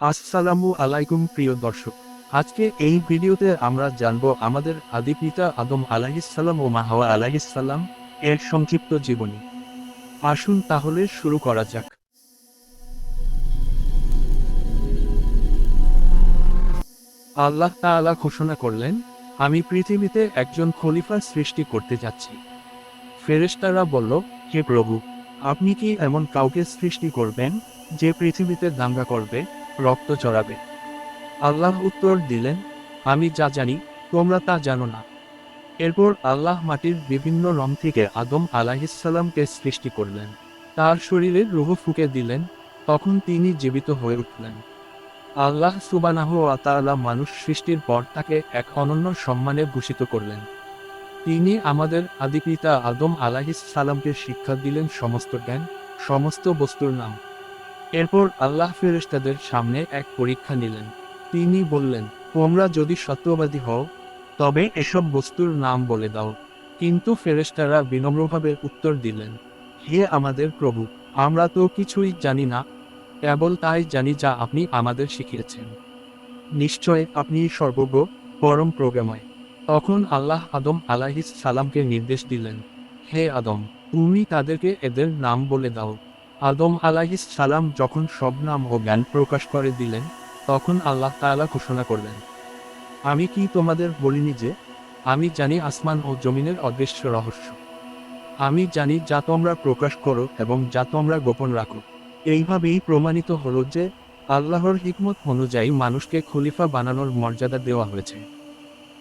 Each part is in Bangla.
আসসালামু আলাইকুম প্রিয় দর্শক। আজকে এই ভিডিওতে আমরা জানব আমাদের আদি পিতা আদম আলাহিসাল্লাম ও মা হাওয়া আলাহিসাল্লাম এর সংক্ষিপ্ত জীবনী। আসুন তাহলে শুরু করা যাক। আল্লাহ তাআলা ঘোষণা করলেন, আমি পৃথিবীতে একজন খলিফার সৃষ্টি করতে যাচ্ছি। ফেরেশতারা বলল, হে প্রভু, আপনি কি এমন কাউকে সৃষ্টি করবেন যে পৃথিবীতে দাঙ্গা করবে? রক্ত চড়াবে। আল্লাহ উত্তর দিলেন, আমি যা জানি, তোমরা তা জানো না। এরপর আল্লাহ মাটির বিভিন্ন রং থেকে আদম আলাহিসাল্লামকে সৃষ্টি করলেন। তার শরীরে রুহ ফুকে দিলেন, তখন তিনি জীবিত হয়ে উঠলেন। আল্লাহ সুবানাহ তাআলা মানুষ সৃষ্টির পর তাকে এক অনন্য সম্মানে ভূষিত করলেন। তিনি আমাদের আদিপিতা আদম আলাহিস সালামকে শিক্ষা দিলেন সমস্ত জ্ঞান, সমস্ত বস্তুর নাম। এরপর আল্লাহ ফেরেশতাদের সামনে এক পরীক্ষা নিলেন। তিনি বললেন, তোমরা যদি সত্যবাদী হও, তবে এসব বস্তুর নাম বলে দাও। কিন্তু ফেরেশতারা বিনম্রভাবে উত্তর দিলেন, হে আমাদের প্রভু, আমরা তো কিছুই জানি না, কেবল তাই জানি যা আপনি আমাদের শিখিয়েছেন। নিশ্চয় আপনি সর্বজ্ঞ, পরম প্রোগ্রাময় তখন আল্লাহ আদম আলাহিস সালামকে নির্দেশ দিলেন, হে আদম, তুমি তাদেরকে এদের নাম বলে দাও। আদম আলাহিস সালাম যখন সব নাম ও জ্ঞান প্রকাশ করে দিলেন, তখন আল্লাহ তাআলা ঘোষণা করলেন, আমি কি তোমাদের বলিনি যে, আমি জানি আসমান ও জমিনের অদৃশ্য রহস্য। আমি জানি যা তোমরা প্রকাশ করো এবং যা তোমরা গোপন রাখো। এইভাবেই প্রমাণিত হলো যে, আল্লাহর হিকমত অনুযায়ী মানুষকে খলিফা বানানোর মর্যাদা দেওয়া হয়েছে।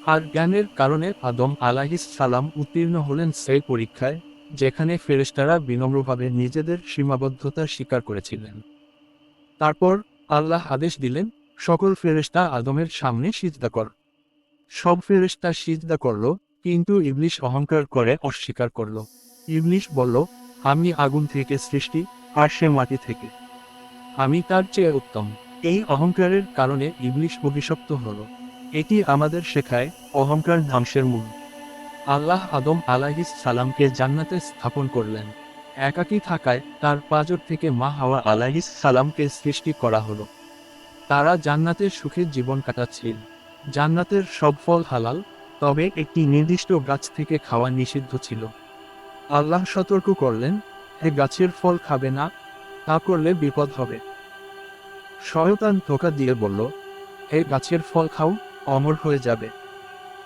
আর জ্ঞানের কারণে আদম আলাহিস সালাম উত্তীর্ণ হলেন সেই পরীক্ষায় যেখানে ফেরেশতারা বিনম্রভাবে নিজেদের সীমাবদ্ধতা স্বীকার করেছিলেন। তারপর আল্লাহ আদেশ দিলেন, সকল ফেরেশতা আদমের সামনে সিজদা কর। সব ফেরেশতা সিজদা করল, কিন্তু ইবলিশ অহংকার করে অস্বীকার করল। ইবলিশ বলল, আমি আগুন থেকে সৃষ্টি, আর সে মাটি থেকে। আমি তার চেয়ে উত্তম। এই অহংকারের কারণে ইবলিশ অভিশপ্ত হল। এটি আমাদের শেখায়, অহংকার ধ্বংসের মূল। আল্লাহ আদম আলাহিস সালামকে জান্নাতে স্থাপন করলেন। একাকী থাকায় তার পাজর থেকে মা হাওয়া আলাহিস সালামকে সৃষ্টি করা হলো। তারা জান্নাতের সুখের জীবন কাটাচ্ছিল। জান্নাতের সব ফল হালাল, তবে একটি নির্দিষ্ট গাছ থেকে খাওয়া নিষিদ্ধ ছিল। আল্লাহ সতর্ক করলেন, এ গাছের ফল খাবে না, তা করলে বিপদ হবে। শয়তান ধোকা দিয়ে বলল, এ গাছের ফল খাও, অমর হয়ে যাবে।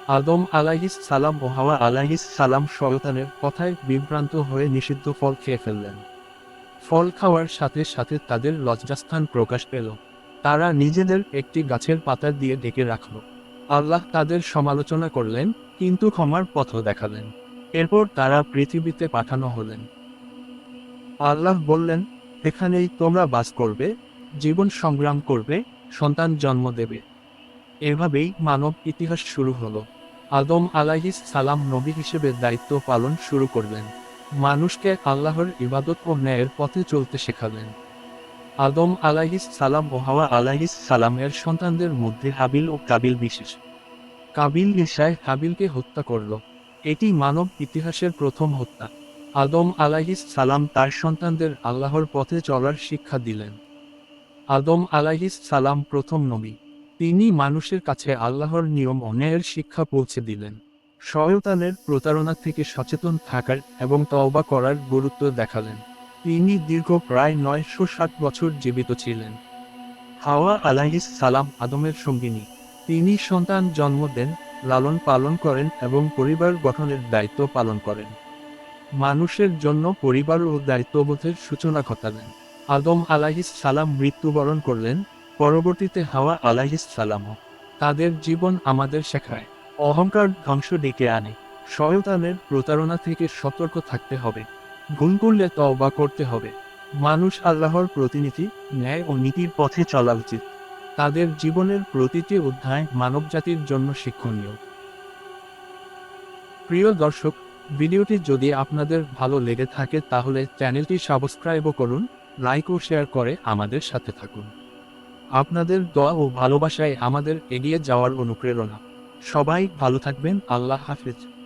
আদম আলাহিস সালাম ও হাওয়া আলাহিস সালাম শয়তানের কথায় বিভ্রান্ত হয়ে নিষিদ্ধ ফল খেয়ে ফেললেন। ফল খাওয়ার সাথে সাথে তাদের লজ্জাস্থান প্রকাশ পেল। তারা নিজেদের একটি গাছের পাতা দিয়ে ডেকে রাখল। আল্লাহ তাদের সমালোচনা করলেন, কিন্তু ক্ষমার পথ দেখালেন। এরপর তারা পৃথিবীতে পাঠানো হলেন। আল্লাহ বললেন, এখানেই তোমরা বাস করবে, জীবন সংগ্রাম করবে, সন্তান জন্ম দেবে। এভাবেই মানব ইতিহাস শুরু হলো। আদম আলাহিস সালাম নবী হিসেবে দায়িত্ব পালন শুরু করলেন। মানুষকে আল্লাহর ইবাদত ও ন্যায়ের পথে চলতে শেখালেন। আদম আলাহিস সালাম ও হাওয়া আলাহিস সালামের সন্তানদের মধ্যে হাবিল ও কাবিল বিশেষ। কাবিল ঈশায় হাবিলকে হত্যা করল। এটি মানব ইতিহাসের প্রথম হত্যা। আদম আলাহিস সালাম তার সন্তানদের আল্লাহর পথে চলার শিক্ষা দিলেন। আদম আলাহিস সালাম প্রথম নবী। তিনি মানুষের কাছে আল্লাহর নিয়ম অন্যায়ের শিক্ষা পৌঁছে দিলেন। শয়তানের প্রতারণা থেকে সচেতন থাকার এবং তওবা করার গুরুত্ব দেখালেন। তিনি দীর্ঘ প্রায় নয়শো ষাট বছর জীবিত ছিলেন। হাওয়া আলাহিস সালাম আদমের সঙ্গিনী। তিনি সন্তান জন্ম দেন, লালন পালন করেন এবং পরিবার গঠনের দায়িত্ব পালন করেন। মানুষের জন্য পরিবার ও দায়িত্ববোধের সূচনা ঘটালেন। আদম আলাহিস সালাম মৃত্যুবরণ করলেন পরবর্তীতে হাওয়া সালামও তাদের জীবন আমাদের শেখায়। অহংকার ধ্বংস ডেকে আনে। শয়তানের প্রতারণা থেকে সতর্ক থাকতে হবে। ভুল করলে তওবা করতে হবে। মানুষ আল্লাহর প্রতিনিধি, ন্যায় ও নীতির পথে চলা উচিত। তাদের জীবনের প্রতিটি অধ্যায় মানবজাতির জন্য শিক্ষণীয়। প্রিয় দর্শক, ভিডিওটি যদি আপনাদের ভালো লেগে থাকে তাহলে চ্যানেলটি সাবস্ক্রাইবও করুন, লাইক ও শেয়ার করে আমাদের সাথে থাকুন। আপনাদের দোয়া ও ভালোবাসায় আমাদের এগিয়ে যাওয়ার অনুপ্রেরণা। সবাই ভালো থাকবেন। আল্লাহ হাফিজ।